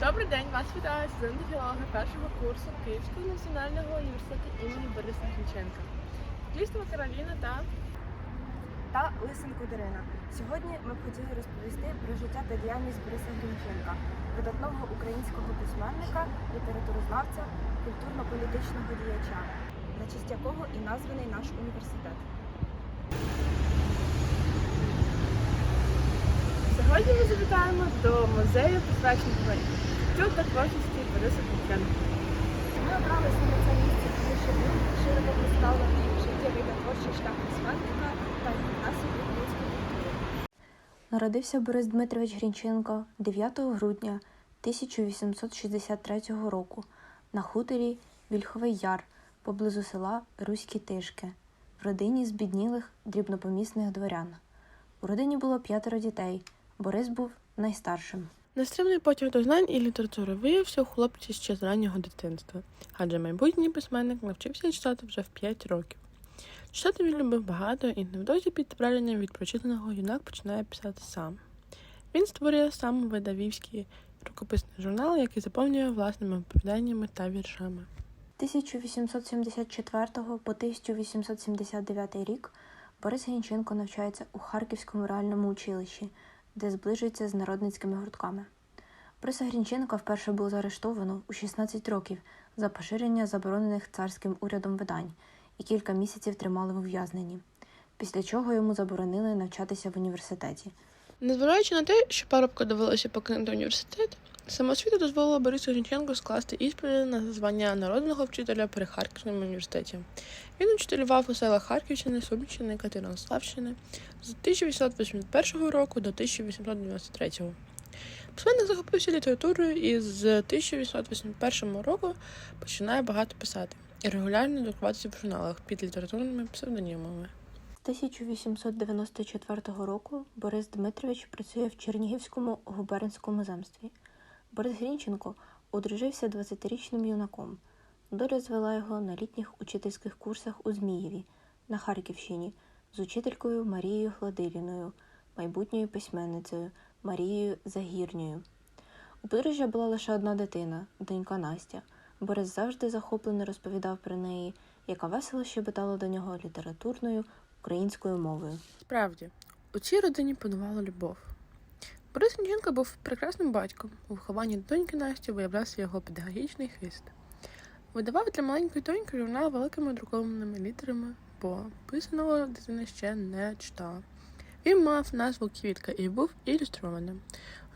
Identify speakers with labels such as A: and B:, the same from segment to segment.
A: Добрий день, вас вітає студенти філологи першого курсу Київського національного університету імені Бориса Грінченка. Дійство Кароліна та
B: та Лисенко Дарина. Сьогодні ми б хотіли розповісти про життя та діяльність Бориса Грінченка, видатного українського письменника, літературознавця, культурно-політичного діяча, на честь якого і названий наш університет.
A: Сьогодні ми завітаємо до музею присвяченого життю та творчості Бориса Грінченка.
B: Ми обрали саме це місце, тому що він широко представив життєвий та творчий шлях письменника та наслідки української культури.
C: Народився Борис Дмитрович Грінченко 9 грудня 1863 року на хуторі Вільховий Яр поблизу села Руські Тишки в родині збіднілих дрібнопомісних дворян. У родині було п'ятеро дітей. Борис був найстаршим.
A: Нестримний потяг до знань і літератури виявився у хлопці ще з раннього дитинства, адже майбутній письменник навчився читати вже в 5 років. Читати він любив багато і невдовзі під враженням від прочитаного юнак починає писати сам. Він створює сам видавівський рукописний журнал, який заповнює власними оповіданнями та віршами.
C: 1874 по 1879 рік Борис Грінченко навчається у Харківському реальному училищі, де зближується з народницькими гуртками. Бориса Грінченка вперше було заарештовано у 16 років за поширення заборонених царським урядом видань і кілька місяців тримали в ув'язненні, після чого йому заборонили навчатися в університеті.
A: Незважаючи на те, що парубку довелося покинути університет, самосвіта дозволила Борису Грінченку скласти іспити на звання народного вчителя при Харківському університеті. Він учителював у селах Харківщини, Сумщини, Катеринославщини з 1881 року до 1893. Письменник захопився літературою і з 1881 року починає багато писати і регулярно друкуватися в журналах під літературними псевдонімами.
C: З 1894 року Борис Дмитрович працює в Чернігівському губернському земстві. Борис Грінченко одружився 20-річним юнаком. Доля звела його на літніх учительських курсах у Змієві на Харківщині з учителькою Марією Гладиліною, майбутньою письменницею Марією Загірньою. У подружжя була лише одна дитина, донька Настя. Борис завжди захоплено розповідав про неї, яка весело щебетала до нього літературною українською мовою.
A: Справді, у цій родині панувала любов. Борис Грінченко був прекрасним батьком. У вихованні доньки Насті виявлявся його педагогічний хист. Видавав для маленької доньки журнал великими друкованими літерами, бо писаного дитина ще не читала. Він мав назву Квітка і був ілюстрованим.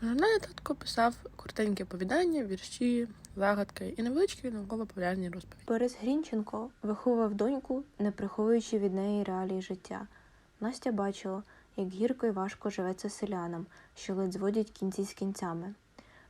A: У журналі татко писав коротенькі оповідання, вірші, загадки і невеличкі науково-популярні розповіді.
C: Борис Грінченко виховував доньку, не приховуючи від неї реалії життя. Настя бачила, як гірко і важко живеться селянам, що ледь зводять кінці з кінцями.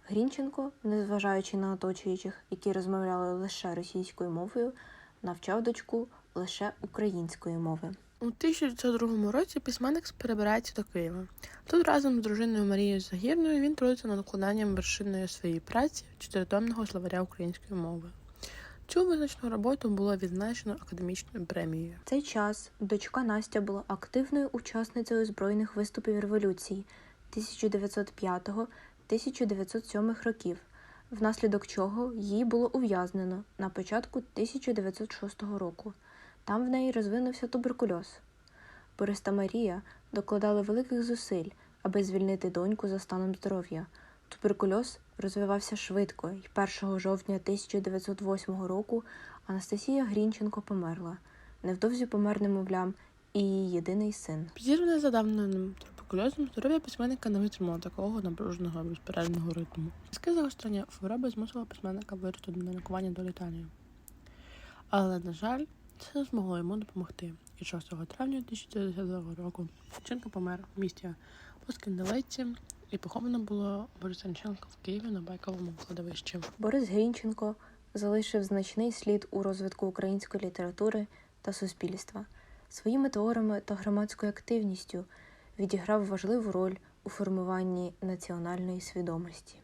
C: Грінченко, незважаючи на оточуючих, які розмовляли лише російською мовою, навчав дочку лише української мови.
A: У 1902 році письменник перебирається до Києва. Тут разом з дружиною Марією Загірною він трудиться над укладанням вершинної своєї праці чотиритомного словаря української мови. Цю визначну роботу було відзначено академічною премією.
C: В цей час дочка Настя була активною учасницею збройних виступів революції 1905-1907 років, внаслідок чого її було ув'язнено на початку 1906 року. Там в неї розвинувся туберкульоз. Борис та Марія докладали великих зусиль, аби звільнити доньку за станом здоров'я. Туберкульоз розвивався швидко, і 1 жовтня 1908 року Анастасія Грінченко померла. Невдовзі помер немовлям і її єдиний син.
A: Підірване задавненим туберкульозом здоров'я письменника не витримало такого напруженого безперервного ритму. Різке загострення хвороби змусило письменника вирішити на лікування до Італії. Але, на жаль, це не змогло йому допомогти. І 6 травня 1910 року Грінченко помер в місті Поскіндалеці і поховано було Бориса Грінченка в Києві на Байковому кладовищі.
C: Борис Грінченко залишив значний слід у розвитку української літератури та суспільства. Своїми творами та громадською активністю відіграв важливу роль у формуванні національної свідомості.